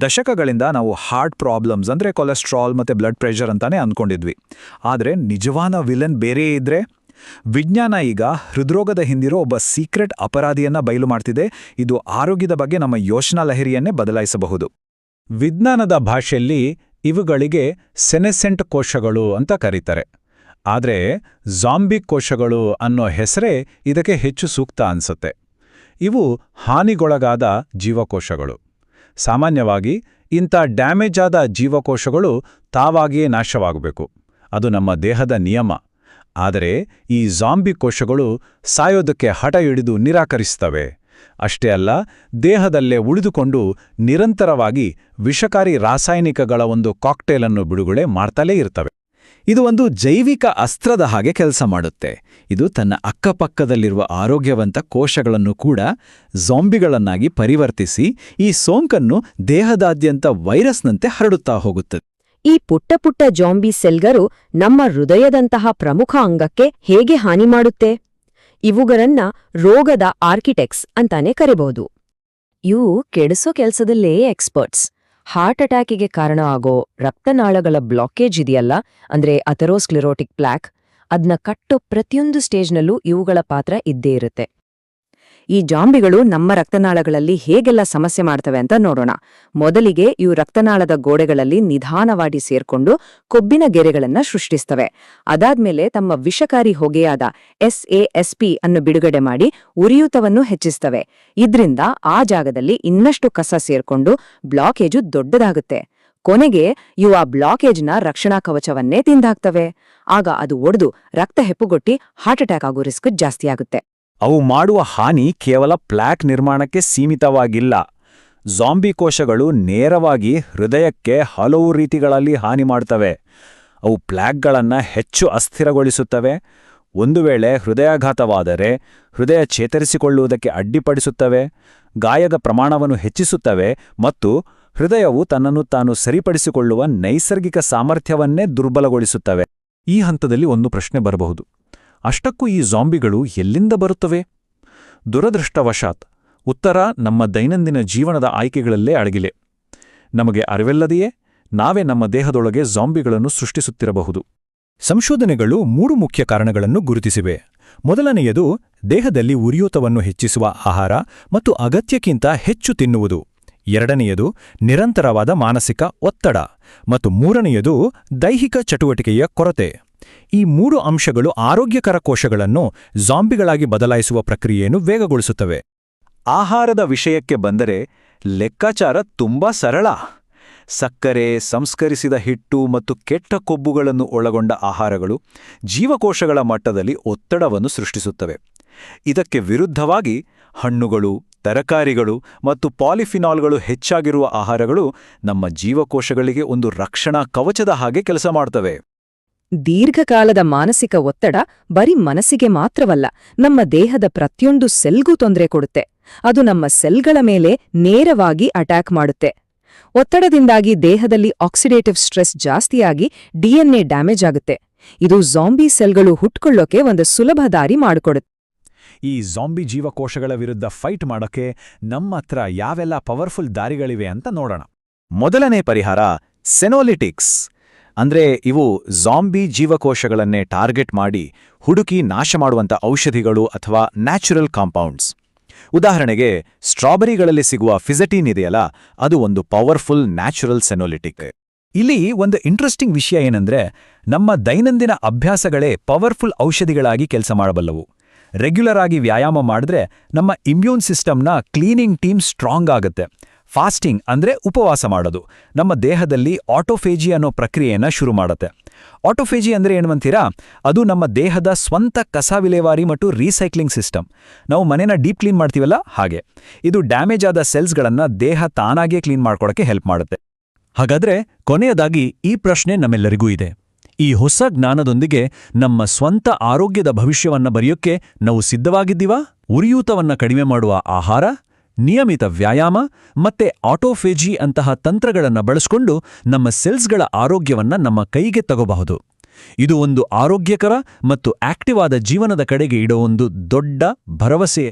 ದಶಕಗಳಿಂದ ನಾವು heart problems ಅಂದ್ರೆ ಕೊಲೆಸ್ಟ್ರಾಲ್ ಮತ್ತೆ ಬ್ಲಡ್ ಪ್ರೆಷರ್ ಅಂತಾನೆ ಅಂದ್ಕೊಂಡಿದ್ವಿ ಆದರೆ ನಿಜವಾದ ವಿಲನ್ ಬೇರೆ ಇದ್ರೆ? ವಿಜ್ಞಾನ ಈಗ ಹೃದ್ರೋಗದ ಹಿಂದಿರೋ ಒಬ್ಬ ಸೀಕ್ರೆಟ್ ಅಪರಾಧಿಯನ್ನ ಬಯಲು ಮಾಡ್ತಿದೆ. ಇದು ಆರೋಗ್ಯದ ಬಗ್ಗೆ ನಮ್ಮ ಯೋಚನಾ ಲಹರಿಯನ್ನೇ ಬದಲಾಯಿಸಬಹುದು. ವಿಜ್ಞಾನದ ಭಾಷೆಯಲ್ಲಿ ಇವುಗಳಿಗೆ ಸೆನೆಸೆಂಟ್ ಕೋಶಗಳು ಅಂತ ಕರೀತಾರೆ. ಆದರೆ ಜಾಂಬಿ ಕೋಶಗಳು ಅನ್ನೋ ಹೆಸರೇ ಇದಕ್ಕೆ ಹೆಚ್ಚು ಸೂಕ್ತ ಅನ್ಸುತ್ತೆ. ಇವು ಹಾನಿಗೊಳಗಾದ ಜೀವಕೋಶಗಳು. ಸಾಮಾನ್ಯವಾಗಿ ಇಂಥ ಡ್ಯಾಮೇಜ್ ಆದ ಜೀವಕೋಶಗಳು ತಾವಾಗಿಯೇ ನಾಶವಾಗಬೇಕು. ಅದು ನಮ್ಮ ದೇಹದ ನಿಯಮ. ಆದರೆ ಈ ಜಾಂಬಿ ಕೋಶಗಳು ಸಾಯೋದಕ್ಕೆ ಹಠ ಹಿಡಿದು ನಿರಾಕರಿಸ್ತವೆ ಅಷ್ಟೇ ಅಲ್ಲ, ದೇಹದಲ್ಲೇ ಉಳಿದುಕೊಂಡು ನಿರಂತರವಾಗಿ ವಿಷಕಾರಿ ರಾಸಾಯನಿಕಗಳ ಒಂದು ಕಾಕ್ಟೇಲನ್ನು ಬಿಡುಗಡೆ ಮಾಡ್ತಲೇ ಇರ್ತವೆ. ಇದು ಒಂದು ಜೈವಿಕ ಅಸ್ತ್ರದ ಹಾಗೆ ಕೆಲಸ ಮಾಡುತ್ತೆ. ಇದು ತನ್ನ ಅಕ್ಕಪಕ್ಕದಲ್ಲಿರುವ ಆರೋಗ್ಯವಂತ ಕೋಶಗಳನ್ನು ಕೂಡ ಜಾಂಬಿಗಳನ್ನಾಗಿ ಪರಿವರ್ತಿಸಿ ಈ ಸೋಂಕನ್ನು ದೇಹದಾದ್ಯಂತ ವೈರಸ್ನಂತೆ ಹರಡುತ್ತಾ ಹೋಗುತ್ತದೆ. ಈ ಪುಟ್ಟ ಪುಟ್ಟ ಜಾಂಬಿ ಸೆಲ್ಗರು ನಮ್ಮ ಹೃದಯದಂತಹ ಪ್ರಮುಖ ಅಂಗಕ್ಕೆ ಹೇಗೆ ಹಾನಿ ಮಾಡುತ್ತೆ? ಇವುಗಳನ್ನ ರೋಗದ ಆರ್ಕಿಟೆಕ್ಟ್ಸ್ ಅಂತಾನೆ ಕರಿಬಹುದು ಇವು ಕೆಡಿಸೋ ಕೆಲಸದಲ್ಲೇ ಎಕ್ಸ್ಪರ್ಟ್ಸ್. ಹಾರ್ಟ್ ಅಟ್ಯಾಕಿಗೆ ಕಾರಣ ಆಗೋ ರಕ್ತನಾಳಗಳ ಬ್ಲಾಕೇಜ್ ಇದೆಯಲ್ಲ, ಅಂದ್ರೆ ಅಥರೋಸ್ಕ್ಲಿರೋಟಿಕ್ ಪ್ಲಾಕ್ ಅದನ್ನ ಕಟ್ಟೋ ಪ್ರತಿಯೊಂದು ಸ್ಟೇಜ್ನಲ್ಲೂ ಇವುಗಳ ಪಾತ್ರ ಇದ್ದೇ ಇರುತ್ತೆ. ಈ ಜಾಂಬಿಗಳು ನಮ್ಮ ರಕ್ತನಾಳಗಳಲ್ಲಿ ಹೇಗೆಲ್ಲ ಸಮಸ್ಯೆ ಮಾಡ್ತವೆ ಅಂತ ನೋಡೋಣ. ಮೊದಲಿಗೆ ಇವು ರಕ್ತನಾಳದ ಗೋಡೆಗಳಲ್ಲಿ ನಿಧಾನವಾಗಿ ಸೇರ್ಕೊಂಡು ಕೊಬ್ಬಿನ ಗೆರೆಗಳನ್ನ ಸೃಷ್ಟಿಸ್ತವೆ. ಅದಾದ್ಮೇಲೆ ತಮ್ಮ ವಿಷಕಾರಿ ಹೊಗೆಯಾದ ಎಸ್ಎಎಸ್ಪಿ ಅನ್ನು ಬಿಡುಗಡೆ ಮಾಡಿ ಉರಿಯೂತವನ್ನು ಹೆಚ್ಚಿಸ್ತವೆ. ಇದ್ರಿಂದ ಆ ಜಾಗದಲ್ಲಿ ಇನ್ನಷ್ಟು ಕಸ ಸೇರ್ಕೊಂಡು ಬ್ಲಾಕೇಜು ದೊಡ್ಡದಾಗುತ್ತೆ. ಕೊನೆಗೆ ಇವು ಆ ಬ್ಲಾಕೇಜ್ನ ರಕ್ಷಣಾ ಕವಚವನ್ನೇ ತಿಂದಾಕ್ತವೆ ಆಗ ಅದು ಒಡೆದು ರಕ್ತ ಹೆಪ್ಪುಗೊಟ್ಟಿ ಹಾರ್ಟ್ ಅಟ್ಯಾಕ್ ಆಗೋ ರಿಸ್ಕ್ ಜಾಸ್ತಿಯಾಗುತ್ತೆ ಅವು ಮಾಡುವ ಹಾನಿ ಕೇವಲ ಪ್ಲಾಕ್ ನಿರ್ಮಾಣಕ್ಕೆ ಸೀಮಿತವಾಗಿಲ್ಲ. ಜಾಂಬಿ ಕೋಶಗಳು ನೇರವಾಗಿ ಹೃದಯಕ್ಕೆ ಹಲವು ರೀತಿಗಳಲ್ಲಿ ಹಾನಿ ಮಾಡ್ತವೆ. ಅವು ಪ್ಲಾಕ್ಗಳನ್ನು ಹೆಚ್ಚು ಅಸ್ಥಿರಗೊಳಿಸುತ್ತವೆ. ಒಂದು ವೇಳೆ ಹೃದಯಾಘಾತವಾದರೆ ಹೃದಯ ಚೇತರಿಸಿಕೊಳ್ಳುವುದಕ್ಕೆ ಅಡ್ಡಿಪಡಿಸುತ್ತವೆ, ಗಾಯದ ಪ್ರಮಾಣವನ್ನು ಹೆಚ್ಚಿಸುತ್ತವೆ ಮತ್ತು ಹೃದಯವು ತನ್ನನ್ನು ತಾನು ಸರಿಪಡಿಸಿಕೊಳ್ಳುವ ನೈಸರ್ಗಿಕ ಸಾಮರ್ಥ್ಯವನ್ನೇ ದುರ್ಬಲಗೊಳಿಸುತ್ತವೆ. ಈ ಹಂತದಲ್ಲಿ ಒಂದು ಪ್ರಶ್ನೆ ಬರಬಹುದು. ಅಷ್ಟಕ್ಕೂ ಈ ಜಾಂಬಿಗಳು ಎಲ್ಲಿಂದ ಬರುತ್ತವೆ? ದುರದೃಷ್ಟವಶಾತ್ ಉತ್ತರ ನಮ್ಮ ದೈನಂದಿನ ಜೀವನದ ಆಯ್ಕೆಗಳಲ್ಲೇ ಅಡಗಿಲೆ ನಮಗೆ ಅರಿವಿಲ್ಲದೆಯೇ ನಾವೇ ನಮ್ಮ ದೇಹದೊಳಗೆ ಜಾಂಬಿಗಳನ್ನು ಸೃಷ್ಟಿಸುತ್ತಿರಬಹುದು. ಸಂಶೋಧನೆಗಳು ಮೂರು ಮುಖ್ಯ ಕಾರಣಗಳನ್ನು ಗುರುತಿಸಿವೆ. ಮೊದಲನೆಯದು, ದೇಹದಲ್ಲಿ ಉರಿಯೂತವನ್ನು ಹೆಚ್ಚಿಸುವ ಆಹಾರ ಮತ್ತು ಅಗತ್ಯಕ್ಕಿಂತ ಹೆಚ್ಚು ತಿನ್ನುವುದು. ಎರಡನೆಯದು, ನಿರಂತರವಾದ ಮಾನಸಿಕ ಒತ್ತಡ. ಮತ್ತು ಮೂರನೆಯದು, ದೈಹಿಕ ಚಟುವಟಿಕೆಯ ಕೊರತೆ. ಈ ಮೂರು ಅಂಶಗಳು ಆರೋಗ್ಯಕರ ಕೋಶಗಳನ್ನು ಜಾಂಬಿಗಳಾಗಿ ಬದಲಾಯಿಸುವ ಪ್ರಕ್ರಿಯೆಯನ್ನು ವೇಗಗೊಳಿಸುತ್ತವೆ. ಆಹಾರದ ವಿಷಯಕ್ಕೆ ಬಂದರೆ ಲೆಕ್ಕಾಚಾರ ತುಂಬಾ ಸರಳ. ಸಕ್ಕರೆ, ಸಂಸ್ಕರಿಸಿದ ಹಿಟ್ಟು ಮತ್ತು ಕೆಟ್ಟ ಕೊಬ್ಬುಗಳನ್ನು ಒಳಗೊಂಡ ಆಹಾರಗಳು ಜೀವಕೋಶಗಳ ಮಟ್ಟದಲ್ಲಿ ಒತ್ತಡವನ್ನು ಸೃಷ್ಟಿಸುತ್ತವೆ. ಇದಕ್ಕೆ ವಿರುದ್ಧವಾಗಿ ಹಣ್ಣುಗಳು, ತರಕಾರಿಗಳು ಮತ್ತು ಪಾಲಿಫಿನಾಲ್ಗಳು ಹೆಚ್ಚಾಗಿರುವ ಆಹಾರಗಳು ನಮ್ಮ ಜೀವಕೋಶಗಳಿಗೆ ಒಂದು ರಕ್ಷಣಾ ಕವಚದ ಹಾಗೆ ಕೆಲಸ ಮಾಡ್ತವೆ. ದೀರ್ಘಕಾಲದ ಮಾನಸಿಕ ಒತ್ತಡ ಬರೀ ಮನಸ್ಸಿಗೆ ಮಾತ್ರವಲ್ಲ, ನಮ್ಮ ದೇಹದ ಪ್ರತಿಯೊಂದು ಸೆಲ್ಗೂ ತೊಂದರೆ ಕೊಡುತ್ತೆ. ಅದು ನಮ್ಮ ಸೆಲ್ಗಳ ಮೇಲೆ ನೇರವಾಗಿ ಅಟ್ಯಾಕ್ ಮಾಡುತ್ತೆ. ಒತ್ತಡದಿಂದಾಗಿ ದೇಹದಲ್ಲಿ ಆಕ್ಸಿಡೇಟಿವ್ ಸ್ಟ್ರೆಸ್ ಜಾಸ್ತಿಯಾಗಿ ಡಿಎನ್ಎ ಡ್ಯಾಮೇಜ್ ಆಗುತ್ತೆ. ಇದು ಜಾಂಬಿ ಸೆಲ್ಗಳು ಹುಟ್ಕೊಳ್ಳೋಕೆ ಒಂದು ಸುಲಭ ದಾರಿ ಮಾಡಿಕೊಡುತ್ತೆ. ಈ ಜಾಂಬಿ ಜೀವಕೋಶಗಳ ವಿರುದ್ಧ ಫೈಟ್ ಮಾಡೋಕೆ ನಮ್ಮ ಹತ್ರ ಯಾವೆಲ್ಲ ಪವರ್ಫುಲ್ ದಾರಿಗಳಿವೆ ಅಂತ ನೋಡೋಣ. ಮೊದಲನೇ ಪರಿಹಾರ ಸೆನೋಲಿಟಿಕ್ಸ್. ಅಂದ್ರೆ ಇವು ಜಾಂಬಿ ಜೀವಕೋಶಗಳನ್ನೇ ಟಾರ್ಗೆಟ್ ಮಾಡಿ ಹುಡುಕಿ ನಾಶ ಮಾಡುವಂಥ ಔಷಧಿಗಳು ಅಥವಾ ನ್ಯಾಚುರಲ್ ಕಾಂಪೌಂಡ್ಸ್ ಉದಾಹರಣೆಗೆ ಸ್ಟ್ರಾಬೆರಿಗಳಲ್ಲಿ ಸಿಗುವ ಫಿಸಟೀನ್ ಇದೆಯಲ್ಲ, ಅದು ಒಂದು ಪವರ್ಫುಲ್ ನ್ಯಾಚುರಲ್ ಸೆನೋಲಿಟಿಕ್ ಇಲ್ಲಿ ಒಂದು ಇಂಟ್ರೆಸ್ಟಿಂಗ್ ವಿಷಯ ಏನಂದ್ರೆ, ನಮ್ಮ ದೈನಂದಿನ ಅಭ್ಯಾಸಗಳೇ ಪವರ್ಫುಲ್ ಔಷಧಿಗಳಾಗಿ ಕೆಲಸ ಮಾಡಬಲ್ಲವು. ರೆಗ್ಯುಲರ್ ಆಗಿ ವ್ಯಾಯಾಮ ಮಾಡಿದ್ರೆ ನಮ್ಮ ಇಮ್ಯೂನ್ ಸಿಸ್ಟಮ್ನ ಕ್ಲೀನಿಂಗ್ ಟೀಮ್ ಸ್ಟ್ರಾಂಗ್ ಆಗುತ್ತೆ. ಫಾಸ್ಟಿಂಗ್ ಅಂದ್ರೆ ಉಪವಾಸ ಮಾಡೋದು. ನಮ್ಮ ದೇಹದಲ್ಲಿ ಆಟೋಫೇಜಿ ಅನ್ನೋ ಪ್ರಕ್ರಿಯೆಯನ್ನು ಶುರು ಮಾಡುತ್ತೆ. ಆಟೋಫೇಜಿ ಅಂದ್ರೆ ಏನುವಂತೀರಾ ಅದು ನಮ್ಮ ದೇಹದ ಸ್ವಂತ ಕಸ ವಿಲೇವಾರಿ ಮತ್ತು ರೀಸೈಕ್ಲಿಂಗ್ ಸಿಸ್ಟಮ್. ನಾವು ಮನೆನ ಡೀಪ್ ಕ್ಲೀನ್ ಮಾಡ್ತೀವಲ್ಲ? ಹಾಗೆ. ಇದು ಡ್ಯಾಮೇಜ್ ಆದ ಸೆಲ್ಸ್ಗಳನ್ನ ದೇಹ ತಾನಾಗೇ ಕ್ಲೀನ್ ಮಾಡ್ಕೊಳಕ್ಕೆ ಹೆಲ್ಪ್ ಮಾಡುತ್ತೆ. ಹಾಗಾದ್ರೆ ಕೊನೆಯದಾಗಿ ಈ ಪ್ರಶ್ನೆ ನಮ್ಮೆಲ್ಲರಿಗೂ ಇದೆ. ಈ ಹೊಸ ಜ್ಞಾನದೊಂದಿಗೆ ನಮ್ಮ ಸ್ವಂತ ಆರೋಗ್ಯದ ಭವಿಷ್ಯವನ್ನ ಬರೆಯೋಕ್ಕೆ ನಾವು ಸಿದ್ಧವಾಗಿದ್ದೀವಾ? ಉರಿಯೂತವನ್ನ ಕಡಿಮೆ ಮಾಡುವ ಆಹಾರ? ನಿಯಮಿತ ವ್ಯಾಯಾಮ ಮತ್ತೆ ಆಟೋಫೇಜಿ ಅಂತಹ ತಂತ್ರಗಳನ್ನು ಬಳಸಿಕೊಂಡು ನಮ್ಮ ಸೆಲ್ಸ್ಗಳ ಆರೋಗ್ಯವನ್ನು ನಮ್ಮ ಕೈಗೆ ತಗೋಬಹುದು. ಇದು ಒಂದು ಆರೋಗ್ಯಕರ ಮತ್ತು ಆಕ್ಟಿವ್ ಆದ ಜೀವನದ ಕಡೆಗೆ ಇಡೋ ಒಂದು ದೊಡ್ಡ ಭರವಸೆ